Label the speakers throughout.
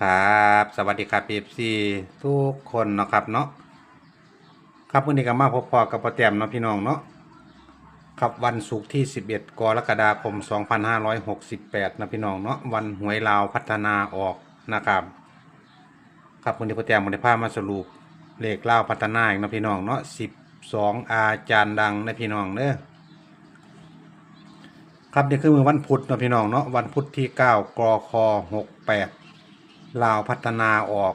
Speaker 1: ครับ สวัสดีครับเอฟซีทุกคนเนาะครับเนาะครับวันนี้ก็มาพบพอกับป้าแตมเนาะพี่น้องเนาะครับวันศุกร์ที่ 11 กรกฎาคม 2568 นะพี่น้องเนาะวันหวยลาวพัฒนาออกนะครับ ครับวันนี้ป้าแตมวันนี้พามาสรุปเลขลาวพัฒนาอีกนะพี่น้องเนาะ12 อาจารย์ดังนะพี่น้องเด้อครับนี่คือมือวันพุธนะพี่น้องเนาะวันพุธที่ 9กรค68 ลาวพัฒนาออก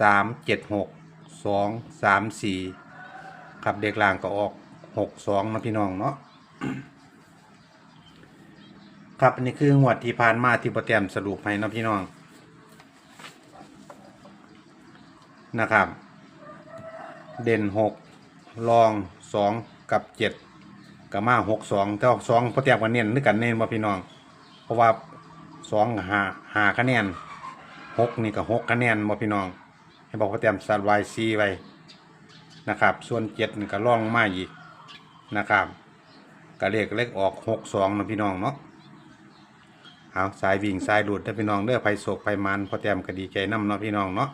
Speaker 1: 3 7 6 2 3 4 ครับเด็กล่างก็ออก 6 2นะพี่น้องเนาะครับอันนี้คืองวดที่ผ่านมาที่ปรแกรมสรุปให้นะพี่น้องนะครับ เด่น6รอง 2 กับ 7กับมาหกสองแต่สองพอเตียบกันเน้นนึกกันเน้นมาพี่น้อง เพราะว่าสองหาหาคะแนน หกนี่ก็หกคะแนนมาพี่น้อง ให้บอกพอเตียมสัตว์วายซีไว้นะครับ ส่วนเจ็ดนี่ก็ล่องมาอีกนะครับก็เลขเล็กออกหกสองนะพี่น้องเนาะเอาสายวิ่งสายดูดได้อพี่น้องเด้อไผโศกไผมันพอเตียมก็ดีใจน้ำเนาะพี่น้องเนาะ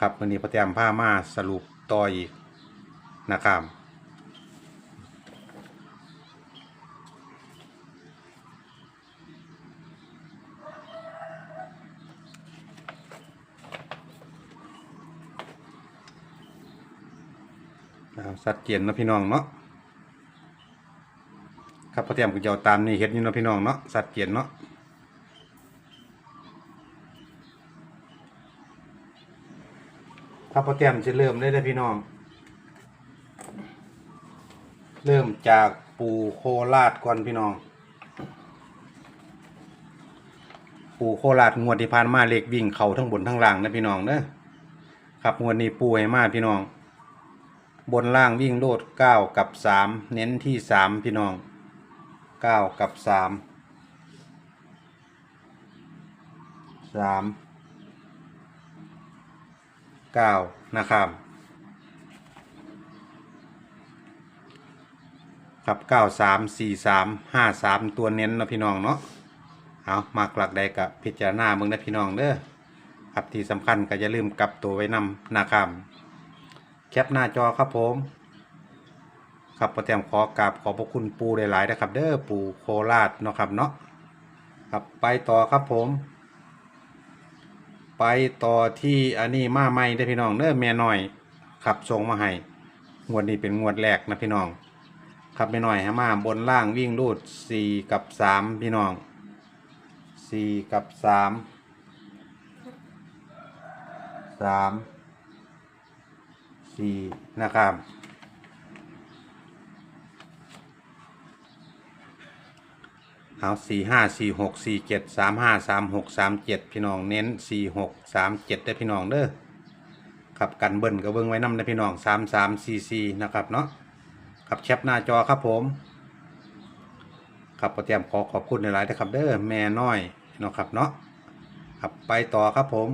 Speaker 1: ครับวันนี้พอเตียมผ้ามาสรุปต่ออีกนะครับ นะครับ สัดเจนเนาะพี่น้องเนาะครับพอเตรียมก็จะเอาตามนี่เฮ็ดนี่เนาะพี่น้องเนาะสัดเจนเนาะครับพอเตรียมจะเริ่มได้เลยพี่น้อง เริ่มจากปูโคราชก่อนพี่น้อง ปูโคราชงวดที่ผ่านมาเลขวิ่งเข่าทั้งบนทั้งล่างนะพี่น้องเด้อครับงวดนี้ปูให้มาพี่น้อง บนล่างวิ่งโลดเก้ากับสามเน้นที่สามพี่น้องเก้ากับสามสามเก้านะครับกับเก้าสามสี่สามห้าสามตัวเน้นเนาะพี่น้องเนาะเอามากหลักใดกับพิจารณาเมืองนะพี่น้องเด้อครับที่สำคัญก็อย่าลืมกลับตัวไว้นำนะครับ แคปหน้าจอครับผม ครับประเตรียมขอกราบขอบพระคุณปูหลายๆนะครับ เด้อปูโคราชเนาะครับเนาะครับไปต่อครับผม ไปต่อที่อันนี้มาใหม่ได้พี่น้องเด้อแม่น้อยขับส่งมาให้งวดนี้เป็นงวดแรกนะพี่น้องครับแม่น้อยให้มาบนล่างวิ่งรูดสี่กับสามพี่น้องสี่กับสามสาม สี่นะครับเอาสี่ห้าสี่หกสี่เจ็ดสามห้าสามหกสามเจ็ดพี่น้องเน้นสี่หกสามเจ็ดได้พี่น้องเด้อครับกันเบิ้ลก็เบิ้งไว้น้ำได้พี่น้องสามสามสี่สี่นะครับเนาะครับแชปหน้าจอครับผมครับก็เตรียมขอขอบคุณในหลายๆนะครับเด้อแม่น้อยเนาะครับเนาะครับไปต่อครับผม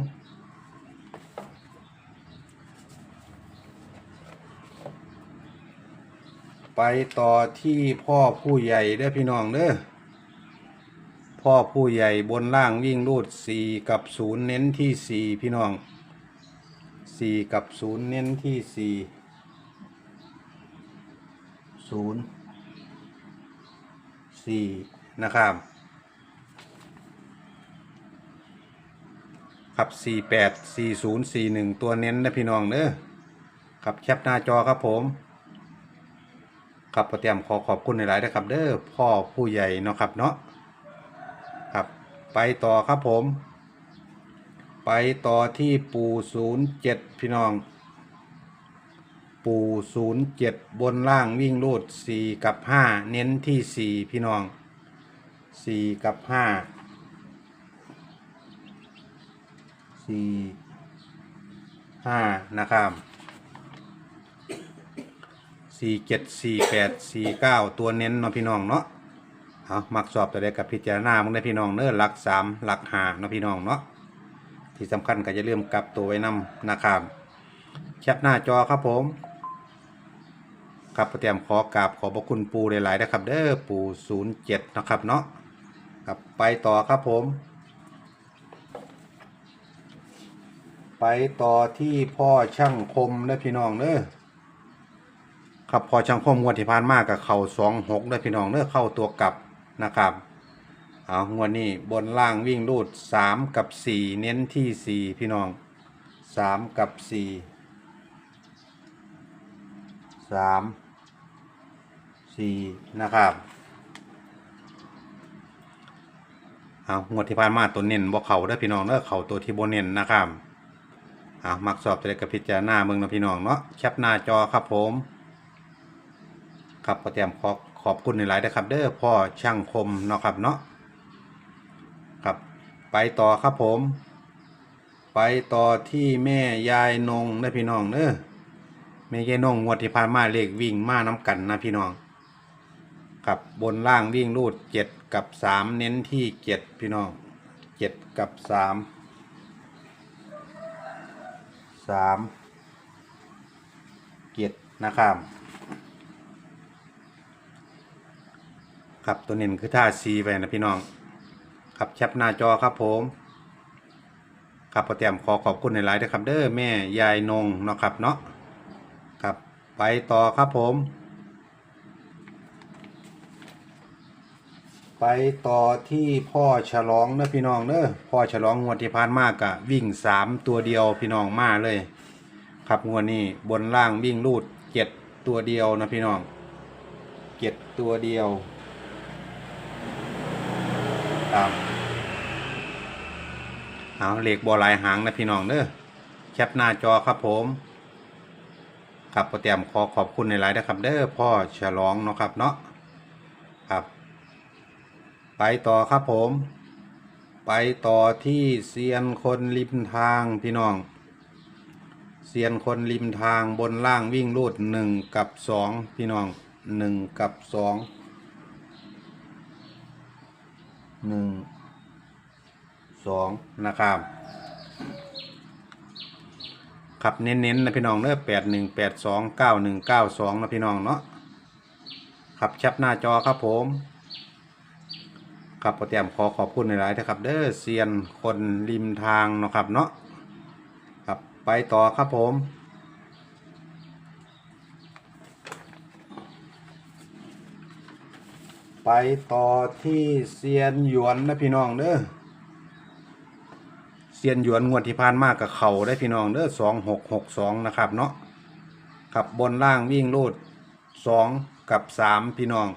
Speaker 1: ไปต่อที่พ่อผู้ใหญ่เด้อพี่น้องเด้อพ่อผู้ใหญ่บนล่างวิ่งรูดสี่กับศูนย์เน้นที่สี่พี่น้องสี่กับศูนย์เน้นที่สี่ศูนย์สี่นะครับครับสี่แปดสี่ศูนย์สี่หนึ่งตัวเน้นนะพี่น้องเด้อครับแคปหน้าจอครับผม ครับก็เตรียมขอขอบคุณหลายๆนะครับ เด้อพ่อผู้ใหญ่เนาะครับเนาะครับ ไปต่อครับผม ไปต่อที่ปู่ศูนย์เจ็ดพี่น้อง ปู่ศูนย์เจ็ดบนล่างวิ่งรูดสี่กับห้าเน้นที่สี่พี่น้องสี่กับห้าสี่ห้านะครับ สี่เจ็ดสี่แปดสี่เก้าตัวเน้นเนาะพี่น้องเนาะเอามักสอบตัวใดกับพิจารณามึงได้พี่น้องเน้อหลักสามหลักหาเนาะพี่น้องเนาะที่สำคัญก็จะเริ่มกลับตัวไว้นำนะครับแคปหน้าจอครับผมครับเตรียมขอกราบขอบพระคุณปูหลายๆนะครับ เด้อปูศูนย์เจ็ดนะครับเนาะครับไปต่อครับผม ไปต่อที่พ่อช่างคมเด้พี่น้องเด้อ ครับพอช่างคมงวดที่ผ่านมากับเข่าสองหกเด้อพี่น้องเด้อเข้าตัวกลับนะครับเอางวดนี้บนล่างวิ่งรูดสามกับสี่เน้นที่สี่พี่น้องสามกับสี่สามสี่นะครับเอางวดที่ผ่านมาตัวเน้นบ่เข่าเด้พี่น้องเด้อเข่าตัวที่บ่เน้นนะครับเอามักสอบตัวเล็กกับพิจารณาเมืองเนาะพี่น้องเนาะแคปหน้าจอครับผม ครับขอเตรียมขอขอบคุณในหลายนะครับ เด้อพ่อช่างคมเนาะครับเนาะครับไปต่อครับผม ไปต่อที่แม่ยายนงได้พี่น้องเด้อแม่ยายนงงวดที่ผ่านมาเลขวิ่งมาน้ำกันนะพี่น้องครับบนล่างวิ่งรูดเจ็ดกับสามเน้นที่เจ็ดพี่น้องเจ็ดกับสามสามเจ็ดนะครับ ครับตัวเน้นคือท่าซีไปนะพี่น้อง ครับแคปหน้าจอครับผม ครับพอเตรียมขอขอบคุณในไลน์ด้วยครับเด้อแม่ยายนงเนาะครับเนาะครับไปต่อครับผม ไปต่อที่พ่อฉลองเด้อพี่น้องเด้อพ่อฉลองงวดที่ผ่านมากะวิ่งสามตัวเดียวพี่น้องมาเลย ครับงวดนี้บนล่างวิ่งรูดเจ็ดตัวเดียวนะพี่น้องเจ็ดตัวเดียว ครับเอาเหล็กบอลายหางนะพี่น้องเด้อแคปหน้าจอครับผมครับโปรเตรียมขอขอบคุณในไลน์นะครับ เด้อพ่อฉลองเนาะครับเนาะครับ ไปต่อครับผม ไปต่อที่เซียนคนริมทางพี่น้องเซียนคนริมทางบนล่างวิ่งรูดหนึ่งกับสองพี่น้องหนึ่งกับสอง หนึ่งสองนะครับครับเน้นๆนะพี่น้องเนอะแปดหนึ่งแปดสองเก้าหนึ่งเก้าสองนะพี่น้องเนาะครับชับหน้าจอครับผมครับโปรแกรมขอขอบคุณในหลายนะครับ เด้อเซียนคนริมทางเนาะครับเนาะครับไปต่อครับผม ไปต่อที่เซียนหยวนนะพี่น้องเด้อเซียนหยวนงวดที่ผ่านมากกับเขาได้พี่น้องเด้อสองหกหกสองนะครับเนาะขับบนล่างวิ่งรูดสองกับสามพี่น้อง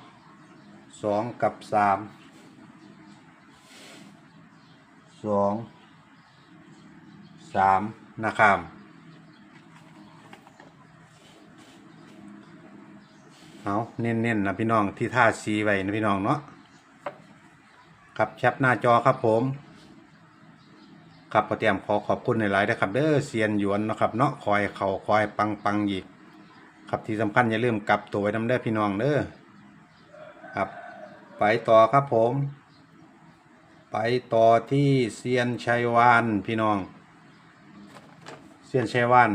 Speaker 1: สองกับสามสองสามนะครับ เอาเน้นๆนะพี่น้องที่ท่าซีไว้นะพี่น้องเนาะครับแคปหน้าจอครับผมครับพอเตรียมขอขอบคุณในไลน์นะครับเด้อเซียนหยวนเนาะครับเนาะคอยเขาคอยปังปังอีกครับที่สำคัญอย่าลืมกลับตัวไว้น้ำเด้พี่น้องเด้อครับไปต่อครับผม ไปต่อที่เซียนชัยวานพี่น้อง เซียนชัยวาน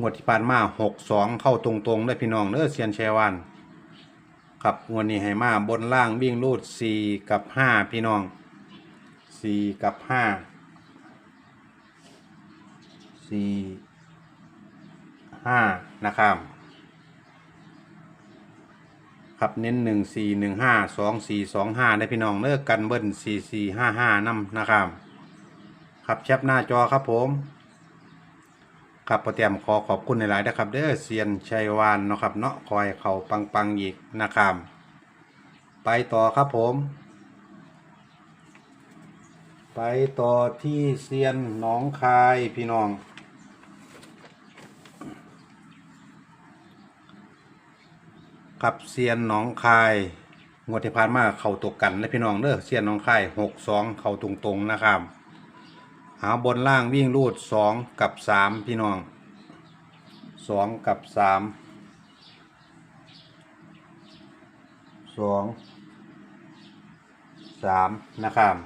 Speaker 1: งวดที่ผ่านมาหกสองเข้าตรงๆเด้พี่น้องเด้อเซียนชัยวาน ครับงวดนี้ให้มาบนล่างวิ่งรูดสี่กับห้าพี่น้องสี่กับห้าสี่ห้านะครับครับเน้นหนึ่งสี่หนึ่งห้าสองสี่สองห้าได้พี่น้องเลิกกันเบิ้ลสี่สี่ห้าห้านำนะครับ ครับแชปหน้าจอครับผม ครับโปรเตรียมขอขอบคุณในหลายๆนะครับ เด้อเซียนชัยวานเนาะครับเนาะคอยเขาปังปังๆอีกนะครับไปต่อครับผม ไปต่อที่เซียนหนองคายพี่น้องครับเซียนหนองคายงวดที่ผ่านมาเข่าตกกันนะพี่น้องเด้อเซียนหนองคายหกสองเข่าตรงๆนะครับ หาบนล่างวิ่งรูดสองกับสามพี่น้องสองกับสามสองสามนะครับ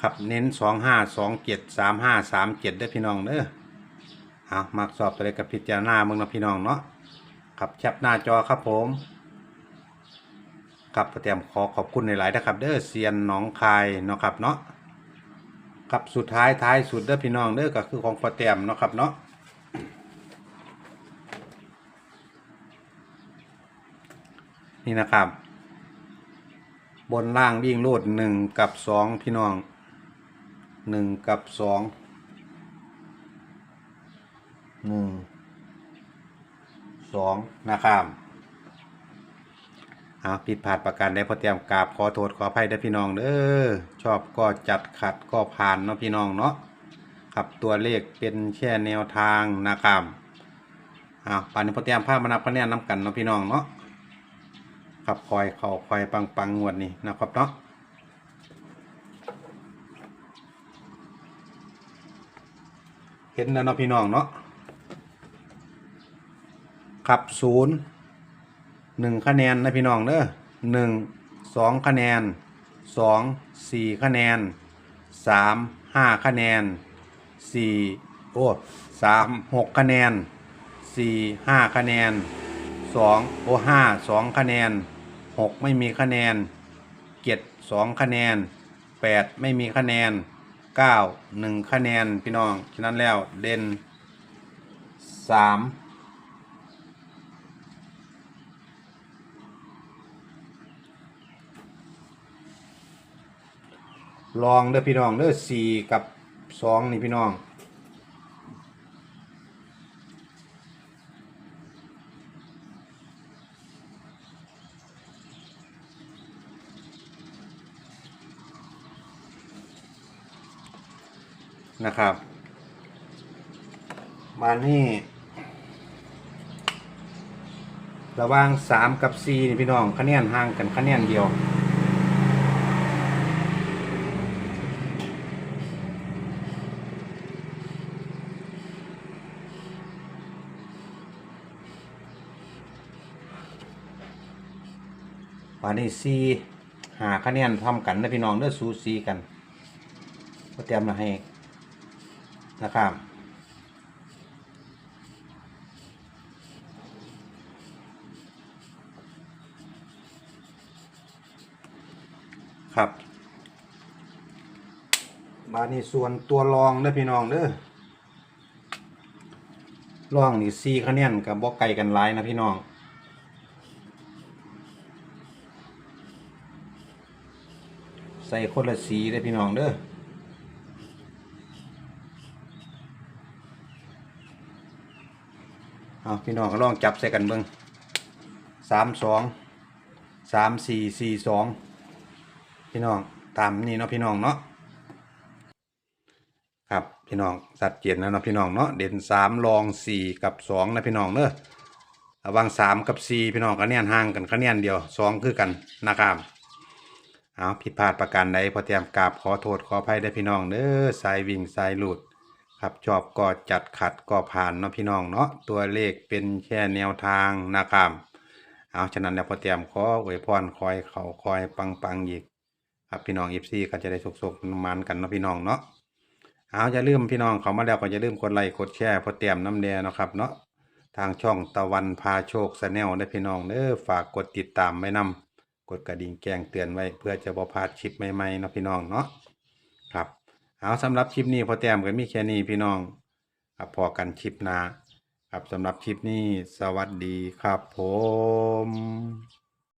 Speaker 1: ครับเน้นสองห้าสองเจ็ดสามห้าสามเจ็ดได้พี่น้องเด้อเอามักสอบตัวเลขกับพิจารณาเมืองนะพี่น้องเนาะครับแคปหน้าจอครับผม ครับพอเตรียมขอขอบคุณหลายๆนะครับ เด้อเซียนหนองคายเนาะครับเนาะครับสุดท้ายท้ายสุดเด้อพี่น้องเด้อก็คือของพอเตรียมเนาะครับเนาะนี่นะครับ บนล่างวิ่งโลดหนึ่งกับสองพี่น้องหนึ่งกับสองหนึ่งสองนะครับ เอาผิดพลาดประการใดพอเตรียมกราบขอโทษขออภัยเด้พี่น้องเด้อชอบก็จัดขัดก็ผ่านเนาะพี่น้องเนาะครับตัวเลขเป็นแค่แนวทางนะครับเอาป่านนี้พอเตรียมภาพมานับคะแนนน้ำกันเนาะพี่น้องเนาะครับคอยเข่าคอยปังปังงวดนี้นะครับเนาะเห็นแล้วเนาะพี่น้องเนาะครับศูนย์ หนึ่งคะแนนนะพี่น้องเด้อหนึ่งสองคะแนนสองสี่คะแนนสามห้าคะแนนสี่โอ้สามหกคะแนนสี่ห้าคะแนนสองโอ้ห้าสองคะแนนหกไม่มีคะแนนเจ็ดสองคะแนนแปดไม่มีคะแนนเก้าหนึ่งคะแนนพี่น้อง ฉะนั้นแล้วเด่นสาม ลองเด้อพี่น้องเด้อสี่กับสองนี่พี่น้องนะครับมานี่ระว่างสามกับสี่นี่พี่น้องคะแนนห่างกันคะแนนเดียว ปานนี้ซีหาคะแนนทำกันนะพี่น้องเด้อสูสีกันก็เตรียมมาให้นะครับครับ บานี้ส่วนตัวรองเด้อพี่น้องเด้อรองนี่ซีคะแนนกับบอกไก่กันหลายนะพี่น้อง ส่คนละสีเลยพี่น้องเด้อเอาพี่น้องก็ลองจับใส่กันเบิ้งสามสองสามสี่สี่สองพี่น้องตามนี่เนาะพี่น้องเนาะครับพี่น้องสัดเจนแล้วเนาะพี่น้องเนาะเด่นสามรองสี่กับสองนะพี่น้องเด้อระว่างสามกับสี่พี่น้องคะแนนห่างกันคะแนนเดียวสองคือกันนะครับ เอาผิดพลาดประการใดพอเตรียมกราบขอโทษขออภัยได้พี่น้องเด้อสายวิ่งสายหลุดครับชอบก็จัดขัดก็ผ่านเนาะพี่น้องเนาะตัวเลขเป็นแค่แนวทางนะครับเอาฉะนั้นแล้วพอเตรียมขออวยพรคอยเขาคอยปังปังอีกครับพี่น้องอีฟซีก็จะได้สุกๆมันกันเนาะพี่น้องเนาะเอาอย่าลืมพี่น้องเขามาแล้วก็อย่าลืมกดไลค์กดแชร์พอเตรียมน้ำแดงนะครับเนาะทางช่องตะวันพาโชคสแนลได้พี่น้องเด้อฝากกดติดตามไว้นำก ดกระดิ่งแจ้งเตือนไว้เพื่อจะบ่พลาดคลิปใหม่ๆเนาะพี่น้องเนาะครับเอาสำหรับคลิปนี้พอแต้มกันมีแค่นี้พี่น้องครับพอกันคลิปหน้าครับสำหรับคลิปนี้สวัสดีครับผม